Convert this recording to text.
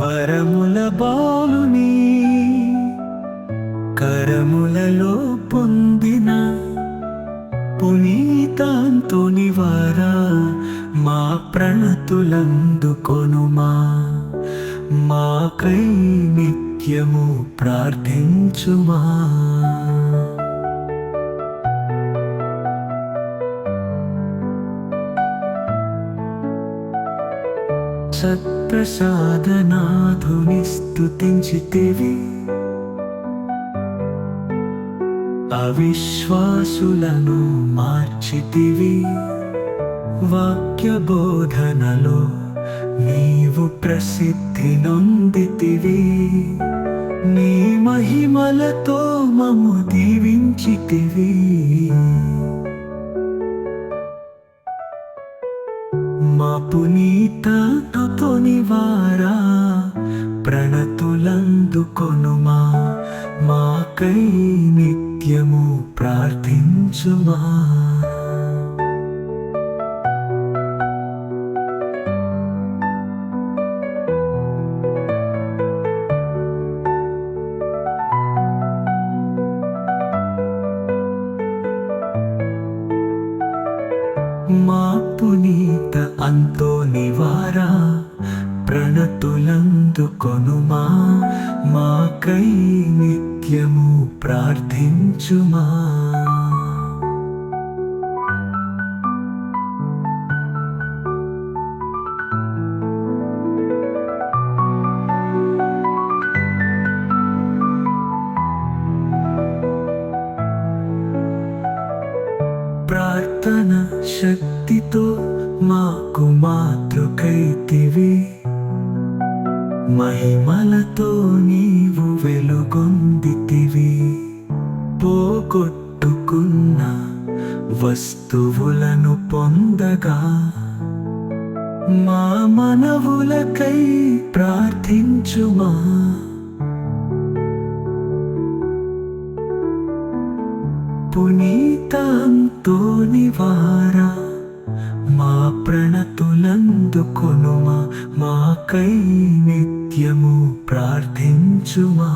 వరముల బాలుని కరములలో పొందిన పునీతాంతుని వారా మా ప్రణతులందుకొనుమా మాకై నిత్యము ప్రార్థించుమా. సత్ప్రసాదనాథుని స్తుతించితివి అవిశ్వాసులను మార్చితివి. వాక్య బోధనలో నీవు ప్రసిద్ధి నొందితివి. నీ మహిమలతో మము దీవించితివి. మా పునీత తొనివారా ప్రణతులందుకొనుమా మాకై నిత్యము ప్రార్థించుమా. మా పునీత అంతో నివారా ప్రణతులందుకొనుమా మాకై నిత్యము ప్రార్థించుమా. ప్రార్థన శక్తితో మాకు మాతృకైతివి. మహిమలతో నీవు వెలుగొందితివి. పోగొట్టుకున్న వస్తువులను పొందగా మా మనవులకై ప్రార్థించుమా? పునీతాంతోని వారా మా ప్రణతులందుకొనుమా మాకై నిత్యము ప్రార్థించుమా.